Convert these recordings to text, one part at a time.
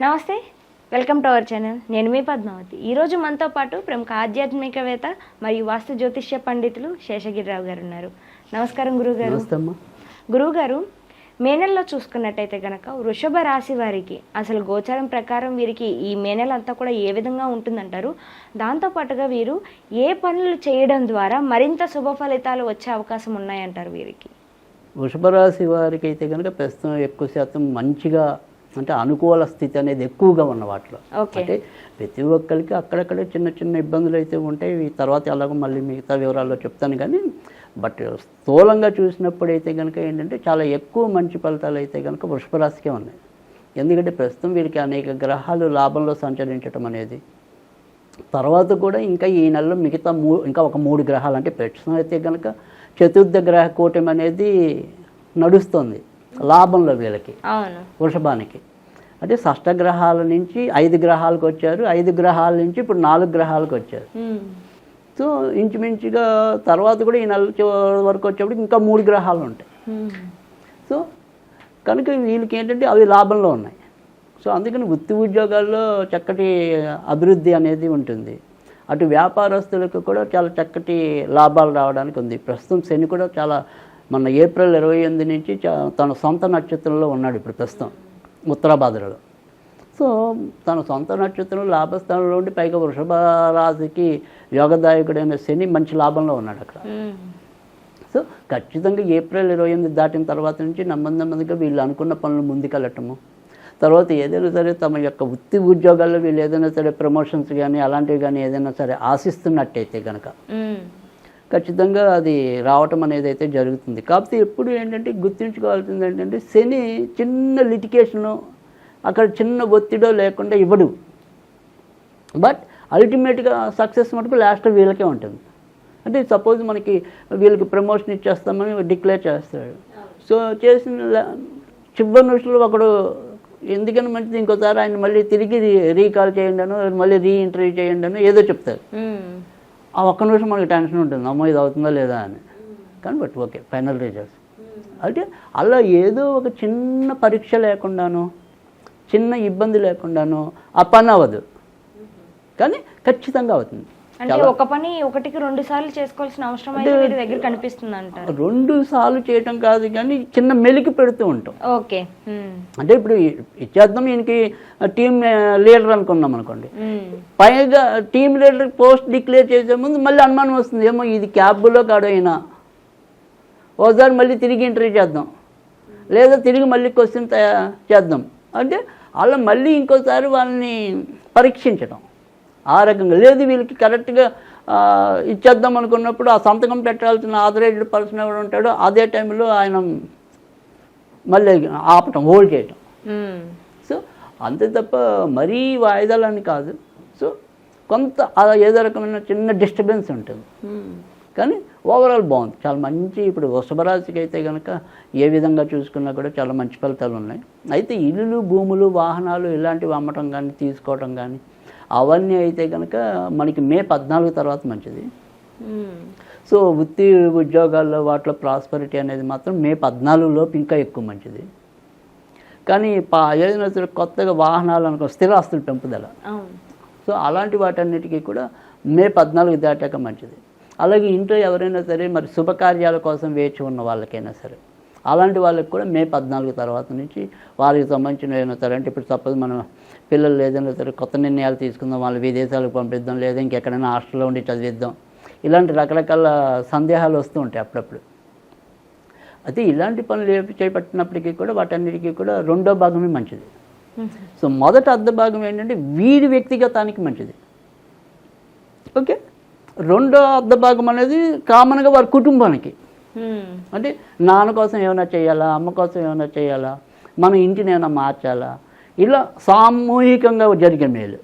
నమస్తే welcome to our channel. నేను మీ పద్మావతి. ఈరోజు మనతో పాటు ప్రముఖ ఆధ్యాత్మికవేత్త మరియు వాస్తు జ్యోతిష్య పండితులు శేషగిరిరావు గారు ఉన్నారు. నమస్కారం గురుగారు. గురువుగారు మే నెలలో చూసుకున్నట్టయితే గనక వృషభ రాశి వారికి అసలు గోచారం ప్రకారం వీరికి ఈ మే నెల అంతా కూడా ఏ విధంగా ఉంటుందంటారు? దాంతోపాటుగా వీరు ఏ పనులు చేయడం ద్వారా మరింత శుభ ఫలితాలు వచ్చే అవకాశం ఉన్నాయంటారు వీరికి? వృషభ రాశి వారికి అయితే కనుక ప్రస్తుతం ఎక్కువ శాతం మంచిగా అంటే అనుకూల స్థితి అనేది ఎక్కువగా ఉన్న వాటిలో. అంటే ప్రతి ఒక్కరికి అక్కడక్కడ చిన్న చిన్న ఇబ్బందులు అయితే ఉంటాయి. ఈ తర్వాత ఎలాగో మళ్ళీ మిగతా వివరాల్లో చెప్తాను కానీ బట్ స్థూలంగా చూసినప్పుడు అయితే కనుక ఏంటంటే చాలా ఎక్కువ మంచి ఫలితాలు అయితే కనుక వృషభ రాశికే ఉన్నాయి. ఎందుకంటే ప్రస్తుతం వీరికి అనేక గ్రహాలు లాభంలో సంచరించడం అనేది. తర్వాత కూడా ఇంకా ఈ నెలలో మిగతా మూ ఇంకా ఒక మూడు గ్రహాలు అంటే ప్రస్తుతం అయితే కనుక చతుర్థ గ్రహ కూటమి అనేది నడుస్తుంది. లాభంలో వీళ్ళకి వృషభానికి. అంటే షష్టగ్రహాల నుంచి ఐదు గ్రహాలకు వచ్చారు ఐదు గ్రహాల నుంచి ఇప్పుడు నాలుగు గ్రహాలకు వచ్చారు. సో ఇంచుమించుగా తర్వాత కూడా ఈ నెల వరకు వచ్చేప్పుడు ఇంకా మూడు గ్రహాలు ఉంటాయి. సో కనుక వీళ్ళకి ఏంటంటే అవి లాభంలో ఉన్నాయి. సో అందుకని వృత్తి ఉద్యోగాల్లో చక్కటి అభివృద్ధి అనేది ఉంటుంది. అటు వ్యాపారస్తులకు కూడా చాలా చక్కటి లాభాలు రావడానికి ఉంది. ప్రస్తుతం శని కూడా చాలా మన ఏప్రిల్ ఇరవై ఎనిమిది నుంచి తన సొంత నక్షత్రంలో ఉన్నాడు ఇప్పుడు ప్రస్తుతం ఉత్తరాభాద్రలో సో తన సొంత నక్షత్రం లాభస్థానంలో ఉండి పైగా వృషభ రాశికి యోగదాయకుడైన శని మంచి లాభంలో ఉన్నాడు అక్కడ. సో ఖచ్చితంగా ఏప్రిల్ ఇరవై ఎనిమిది దాటిన తర్వాత నుంచి నెమ్మది నెమ్మదిగా వీళ్ళు అనుకున్న పనులు ముందుకెళ్ళటము తర్వాత ఏదైనా సరే తమ యొక్క వృత్తి ఉద్యోగాల్లో వీళ్ళు ఏదైనా సరే ప్రమోషన్స్ కానీ అలాంటివి కానీ ఏదైనా సరే ఆశిస్తున్నట్టయితే కనుక. ఖచ్చితంగా అది రావటం అనేది అయితే జరుగుతుంది. కాకపోతే ఎప్పుడు ఏంటంటే గుర్తుంచుకోవాల్సింది ఏంటంటే శని చిన్న లిటికేషను అక్కడ చిన్న ఒత్తిడో లేకుండా ఇవ్వడు. బట్ అల్టిమేట్గా సక్సెస్ మటుకు లాస్ట్ వీళ్ళకే ఉంటుంది. అంటే సపోజ్ మనకి వీళ్ళకి ప్రమోషన్ ఇచ్చేస్తామని డిక్లేర్ చేస్తాడు. సో చేసిన చివరి నిమిషంలో ఒకడు ఎందుకని మంచిది ఇంకోసారి ఆయన మళ్ళీ తిరిగి రీకాల్ చేయండి మళ్ళీ రీ ఇంటర్వ్యూ చేయండి ఏదో చెప్తారు hmm. ఆ ఒక్క నిమిషం మనకి టెన్షన్ ఉంటుంది. అమ్మో ఇది అవుతుందా లేదా అని. కానీ బట్ ఓకే ఫైనల్ రిజల్ట్స్. అంటే అలా ఏదో ఒక చిన్న పరీక్ష లేకుండాను చిన్న ఇబ్బంది లేకుండాను ఆ పని అవ్వదు. కానీ ఖచ్చితంగా అవుతుంది. అంటే ఒక పని ఒకటికి రెండు సార్లు చేసుకోవాల్సిన అవసరం అయితే వీరి దగ్గర కనిపిస్తుంది అంటారు రెండు సార్లు చేయటం కాదు కానీ చిన్న మెలికి పెడుతూ ఉంటాం. ఓకే. అంటే ఇప్పుడు ఇచ్చేద్దాం ఈయనకి టీం లీడర్ అనుకున్నాం అనుకోండి. పైగా టీం లీడర్ పోస్ట్ డిక్లేర్ చేసే ముందు మళ్ళీ అనుమానం వస్తుంది. ఏమో ఇది క్యాబ్లో కాడు అయినా. ఓసారి మళ్ళీ తిరిగి ఇంటర్వ్యూ చేద్దాం. లేదా తిరిగి మళ్ళీ క్వశ్చన్ చేద్దాం. అంటే అలా మళ్ళీ ఇంకోసారి వాళ్ళని పరీక్షించడం ఆ రకంగా. లేదు వీళ్ళకి కరెక్ట్గా ఇచ్చేద్దాం అనుకున్నప్పుడు ఆ సంతకం పెట్టాల్సిన ఆథరైజ్డ్ పర్సన్ ఎవరు ఉంటాడో అదే టైంలో ఆయన మళ్ళీ ఆపటం హోల్డ్ చేయటం. సో అంతే తప్ప మరీ వాయిదాలని కాదు. సో కొంత ఏదో రకమైన చిన్న డిస్టర్బెన్స్ ఉంటుంది. కానీ ఓవరాల్ బాగుంది. చాలా మంచి ఇప్పుడు వృషభరాశికి అయితే కనుక ఏ విధంగా చూసుకున్నా కూడా చాలా మంచి ఫలితాలు ఉన్నాయి. అయితే ఇల్లులు భూములు వాహనాలు ఇలాంటివి అమ్మటం కానీ తీసుకోవటం కానీ అవన్నీ అయితే కనుక మనకి మే పద్నాలుగు తర్వాత మంచిది. సో వృత్తి ఉద్యోగాల్లో వాటిలో ప్రాస్పరిటీ అనేది మాత్రం మే లోపు ఇంకా ఎక్కువ మంచిది. కానీ పా ఏదైనా సరే కొత్తగా వాహనాలు అనుకో స్థిరాస్తుల పెంపుదల. సో అలాంటి వాటన్నిటికీ కూడా మే పద్నాలుగు దాటాక మంచిది. అలాగే ఇంట్లో ఎవరైనా సరే మరి శుభకార్యాల కోసం వేచి ఉన్న వాళ్ళకైనా సరే. అలాంటి వాళ్ళకి కూడా మే పద్నాలుగు తర్వాత నుంచి వారికి సంబంధించిన ఏమైనా సరే అంటే ఇప్పుడు సపోజ్ మనం పిల్లలు ఏదైనా సరే కొత్త నిర్ణయాలు తీసుకుందాం వాళ్ళు విదేశాలకు పంపిద్దాం లేదా ఇంకెక్కడైనా హాస్టల్లో ఉండి చదివిద్దాం. ఇలాంటి రకరకాల సందేహాలు వస్తూ ఉంటాయి అప్పుడప్పుడు. అయితే ఇలాంటి పనులు చేపట్టినప్పటికీ కూడా వాటన్నిటికీ కూడా రెండో భాగమే మంచిది. సో మొదట అర్ధ భాగం ఏంటంటే వీరి వ్యక్తిగతానికి మంచిది. ఓకే? రెండో అర్ధ భాగం అనేది కామన్గా వారి కుటుంబానికి. అంటే నాన్న కోసం ఏమైనా చేయాలా? అమ్మ కోసం ఏమైనా చేయాలా? మన ఇంటిని ఏమైనా మార్చాలా? ఇలా సామూహికంగా జరిగే మేలు.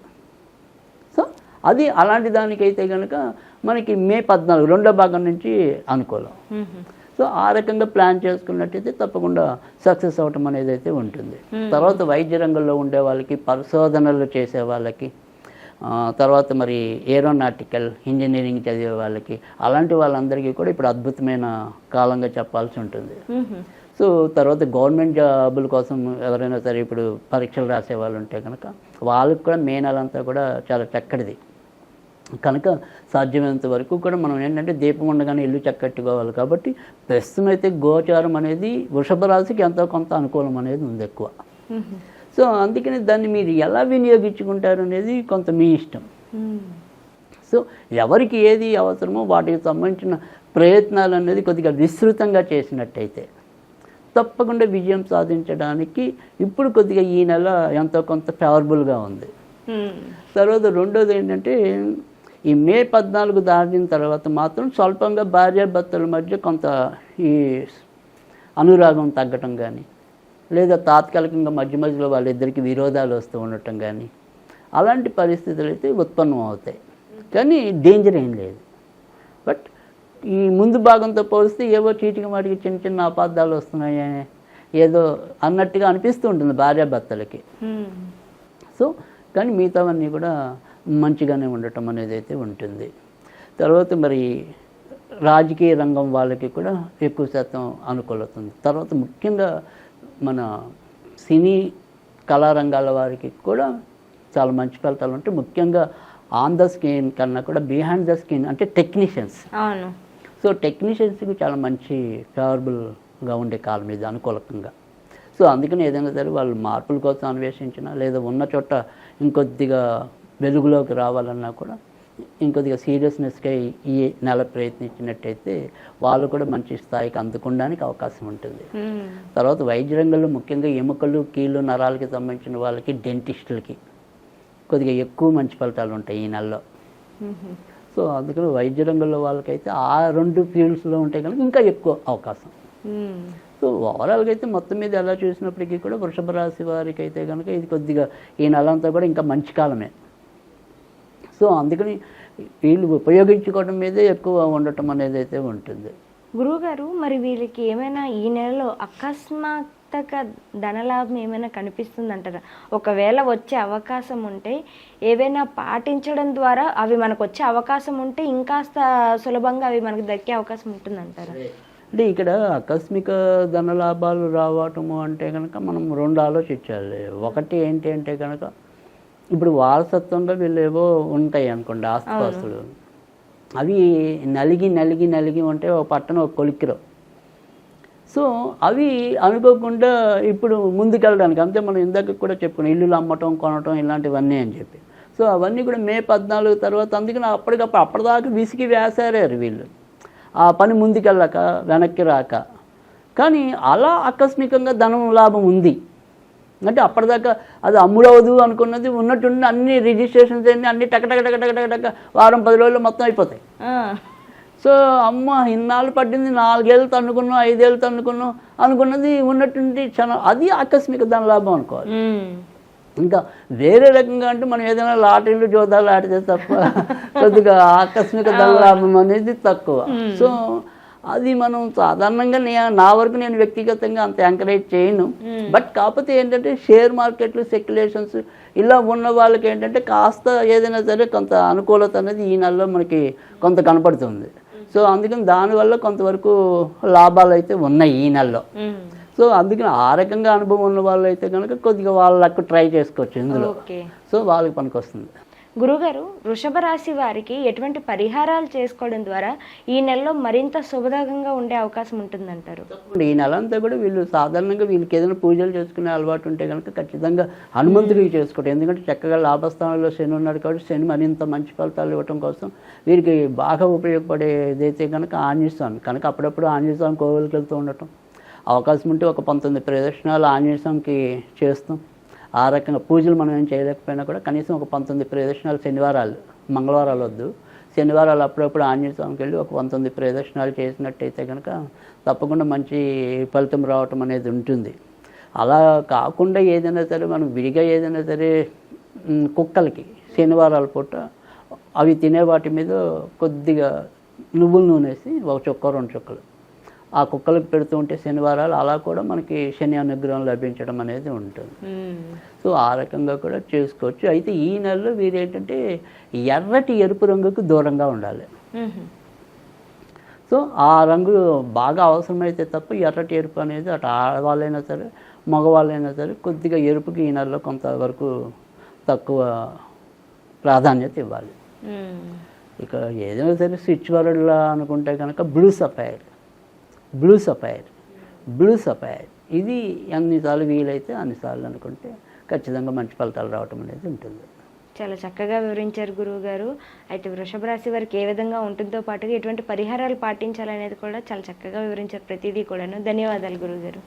సో అది అలాంటి దానికైతే కనుక మనకి మే పద్నాలుగు రెండో భాగం నుంచి అనుకూలం. ఉమ్. సో ఆ రకంగా ప్లాన్ చేసుకున్నట్టయితే తప్పకుండా సక్సెస్ అవటం అనేది అయితే ఉంటుంది. తర్వాత వైద్య రంగంలో ఉండే వాళ్ళకి పరిశోధనలు చేసే వాళ్ళకి తర్వాత మరి ఏరోనాటికల్ ఇంజనీరింగ్ చదివే వాళ్ళకి అలాంటి వాళ్ళందరికీ కూడా ఇప్పుడు అద్భుతమైన కాలంగా చెప్పాల్సి ఉంటుంది. సో తర్వాత గవర్నమెంట్ జాబుల కోసం ఎవరైనా సరే ఇప్పుడు పరీక్షలు రాసే వాళ్ళు ఉంటే కనుక వాళ్ళకి కూడా మే నెల అంతా కూడా చాలా చక్కటిది కనుక సాధ్యమైనంత వరకు కూడా మనం ఏంటంటే దీపం ఉండగానే ఇల్లు చక్కట్టుకోవాలి కాబట్టి ప్రస్తుతం అయితే గోచారం అనేది వృషభ రాశికి ఎంతో కొంత అనుకూలం అనేది ఉంది ఎక్కువ. సో అందుకని దాన్ని మీరు ఎలా వినియోగించుకుంటారు అనేది కొంత మీ ఇష్టం మ్మ్. సో ఎవరికి ఏది అవసరమో వాటికి సంబంధించిన ప్రయత్నాలు అనేది కొద్దిగా విస్తృతంగా చేసినట్టయితే తప్పకుండా విజయం సాధించడానికి ఇప్పుడు కొద్దిగా ఈ నెల ఎంతో కొంత ఫేవరబుల్గా ఉంది మ్మ్. తర్వాత రెండోది ఏంటంటే ఈ మే పద్నాలుగు దాటిన తర్వాత మాత్రం స్వల్పంగా భార్యాభర్తల మధ్య కొంత ఈ అనురాగం తగ్గటం కానీ లేదా తాత్కాలికంగా మధ్య మధ్యలో వాళ్ళిద్దరికి విరోధాలు వస్తూ ఉండటం కానీ అలాంటి పరిస్థితులు అయితే ఉత్పన్నం అవుతాయి. కానీ డేంజర్ ఏం లేదు. బట్ ఈ ముందు భాగంతో పోలిస్తే ఏవో చీటికి వాటికి చిన్న చిన్న అపార్థాలు వస్తున్నాయి ఏదో అన్నట్టుగా అనిపిస్తూ ఉంటుంది భార్యాభర్తలకి. మ్మ్. సో కానీ మిగతావన్నీ కూడా మంచిగానే ఉండటం అనేది అయితే ఉంటుంది. తర్వాత మరి రాజకీయ రంగం వాళ్ళకి కూడా ఎక్కువ శాతం అనుకూలత ఉంది. తర్వాత ముఖ్యంగా మన సినీ కళారంగాల వారికి కూడా చాలా మంచి ఫలితాలు ఉంటాయి. ముఖ్యంగా ఆన్ ద స్క్రీన్ కన్నా కూడా బిహైండ్ ద స్క్రీన్ అంటే టెక్నీషియన్స్ అవును. సో టెక్నీషియన్స్కి చాలా మంచి ఫేవరబుల్గా ఉండే కాలం ఇది అనుకూలకంగా. సో అందుకని ఏదైనా సరే వాళ్ళు మార్పుల కోసం అన్వేషించినా లేదా ఉన్న చోట ఇంకొద్దిగా వెలుగులోకి రావాలన్నా కూడా ఇంకొద్దిగా సీరియస్నెస్గా ఈ నెల ప్రయత్నించినట్టయితే వాళ్ళు కూడా మంచి స్థాయికి అందుకోవడానికి అవకాశం ఉంటుంది. తర్వాత వైద్య రంగంలో ముఖ్యంగా ఎముకలు కీళ్ళు నరాలకి సంబంధించిన వాళ్ళకి డెంటిస్టులకి కొద్దిగా ఎక్కువ మంచి ఫలితాలు ఉంటాయి ఈ నెలలో. సో అందుకని వైద్య రంగంలో వాళ్ళకైతే ఆ రెండు ఫీల్డ్స్లో ఉంటే కనుక ఇంకా ఎక్కువ అవకాశం. సో ఓవరాల్గా అయితే మొత్తం మీద ఎలా చూసినప్పటికీ కూడా వృషభ రాశి వారికి అయితే కనుక ఇది కొద్దిగా ఈ నెల అంతా కూడా ఇంకా మంచి కాలమే సో అందుకని వీళ్ళు ఉపయోగించుకోవడం మీదే ఎక్కువ ఉండటం అనేది అయితే ఉంటుంది. గురువుగారు మరి వీళ్ళకి ఏమైనా ఈ నెలలో అకస్మాత్తుగా ధనలాభం ఏమైనా కనిపిస్తుందంటారా? ఒకవేళ వచ్చే అవకాశం ఉంటే ఏవైనా పాటించడం ద్వారా అవి మనకు వచ్చే అవకాశం ఉంటే ఇంకాస్త సులభంగా అవి మనకు దక్కే అవకాశం ఉంటుందంటారా? అంటే ఇక్కడ ఆకస్మిక ధన లాభాలు రావటము అంటే కనుక మనం రెండు ఆలోచించాలి. ఒకటి ఏంటి అంటే కనుక ఇప్పుడు వారసత్వంగా వీళ్ళు ఏవో ఉంటాయి అనుకోండి ఆస్తిపాస్తులు. అవి నలిగి నలిగి నలిగి ఉంటే ఒక పట్టణం ఒక కొలిక్కిరు. సో అవి అనుకోకుండా ఇప్పుడు ముందుకెళ్ళడానికి అంతే మనం ఇందాక కూడా చెప్పుకున్నాం ఇల్లులు అమ్మటం కొనటం ఇలాంటివన్నీ అని చెప్పి. సో అవన్నీ కూడా మే పద్నాలుగు తర్వాత అందుకని అప్పటికప్పుడు అప్పటిదాకా విసిగి వేసారారు వీళ్ళు. ఆ పని ముందుకెళ్ళక వెనక్కి రాక. కానీ అలా ఆకస్మికంగా ధనం లాభం ఉంది. అంటే అప్పటిదాకా అది అమ్ముడవదు అనుకున్నది ఉన్నట్టుండి అన్ని రిజిస్ట్రేషన్స్ అన్ని అన్ని టక టక టక టక టక వారం పది రోజుల్లో మొత్తం అయిపోతాయి. సో అమ్మ ఇన్నాళ్ళు పట్టింది నాలుగేళ్ళు తన్నుకున్నాం ఐదేళ్ళు తన్నుకున్నాం అనుకున్నది ఉన్నట్టుండి చాలా అది ఆకస్మిక ధన లాభం అనుకోవాలి. ఇంకా వేరే రకంగా అంటే మనం ఏదైనా లాటరీలు జోదాలు ఆడితే తప్ప కొద్దిగా ఆకస్మిక ధన లాభం అనేది తక్కువ. సో అది మనం సాధారణంగా నే నా వరకు నేను వ్యక్తిగతంగా అంత ఎంకరేజ్ చేయను. బట్ కాకపోతే ఏంటంటే షేర్ మార్కెట్లు స్పెక్యులేషన్స్ ఇలా ఉన్న వాళ్ళకి ఏంటంటే కాస్త ఏదైనా సరే కొంత అనుకూలత అనేది ఈ నెలలో మనకి కొంత కనపడుతుంది. సో అందుకని దానివల్ల కొంతవరకు లాభాలు అయితే ఉన్నాయి ఈ నెలలో. మ్మ్. సో అందుకని ఆ రకంగా అనుభవం ఉన్న వాళ్ళు అయితే కనుక కొద్దిగా వాళ్ళకు ట్రై చేసుకోవచ్చు ఇందులో. సో వాళ్ళకి పనికొస్తుంది. గురుగారు వృషభ రాశి వారికి ఎటువంటి పరిహారాలు చేసుకోవడం ద్వారా ఈ నెలలో మరింత శుభదాగంగా ఉండే అవకాశం ఉంటుందంటారు? ఈ నెల అంతా కూడా వీళ్ళు సాధారణంగా వీళ్ళకి ఏదైనా పూజలు చేసుకునే అలవాటు ఉంటే కనుక ఖచ్చితంగా హనుమంతుడికి చేసుకోవటం ఎందుకంటే చక్కగా లాభస్థానంలో శని ఉన్నాడు కాబట్టి శని మరింత మంచి ఫలితాలు ఇవ్వటం కోసం వీరికి బాగా ఉపయోగపడేదైతే కనుక ఆంజనేయ స్వామి. కనుక అప్పుడప్పుడు ఆంజనేయ స్వామి కోవిలకి వెళ్తూ ఉండటం. అవకాశం ఉంటే ఒక పంతొమ్మిది ప్రదక్షిణాలు ఆంజనేయ స్వామికి చేస్తాం. ఆ రకంగా పూజలు మనం ఏం చేయలేకపోయినా కూడా కనీసం ఒక పంతొమ్మిది ప్రదక్షిణాలు శనివారాలు మంగళవారాలు వద్దు. శనివారాలు అప్పుడప్పుడు ఆంజనేయ స్వామికి వెళ్ళి ఒక పంతొమ్మిది ప్రదక్షిణాలు చేసినట్టయితే కనుక తప్పకుండా మంచి ఫలితం రావటం అనేది ఉంటుంది. అలా కాకుండా ఏదైనా సరే మనం విడిగా ఏదైనా సరే కుక్కలకి శనివారాల పూట అవి తినే వాటి మీద కొద్దిగా నువ్వుల నూనె వేసి ఒక చుక్క రెండు చుక్కలు ఆ కుక్కలకు పెడుతూ ఉంటే శనివారాలు అలా కూడా మనకి శని అనుగ్రహం లభించడం అనేది ఉంటుంది. సో ఆ రకంగా కూడా చేసుకోవచ్చు అయితే ఈ నెలలో వీరు ఏంటంటే ఎర్రటి ఎరుపు రంగుకు దూరంగా ఉండాలి. సో ఆ రంగు బాగా అవసరమైతే తప్ప ఎర్రటి ఎరుపు అనేది అటు ఆడవాళ్ళైనా సరే మగవాళ్ళైనా సరే కొద్దిగా ఎరుపుకి ఈ నెలలో కొంతవరకు తక్కువ ప్రాధాన్యత ఇవ్వాలి. ఇక ఏదైనా సరే స్విచ్ వరల్డ్లో అనుకుంటే కనుక blue sapphire blue sapphire blue sapphire ఇది ఎన్నిసార్లు వీలైతే అన్నిసార్లు అనుకుంటే ఖచ్చితంగా మంచి ఫలితాలు రావటం అనేది ఉంటుంది. చాలా చక్కగా వివరించారు గురువు గారు అయితే వృషభ రాశి వారికి ఏ విధంగా ఉంటుందో పాటుగా ఎటువంటి పరిహారాలు పాటించాలనేది కూడా చాలా చక్కగా వివరించారు ప్రతిదీ కూడాను. ధన్యవాదాలు గురువు గారు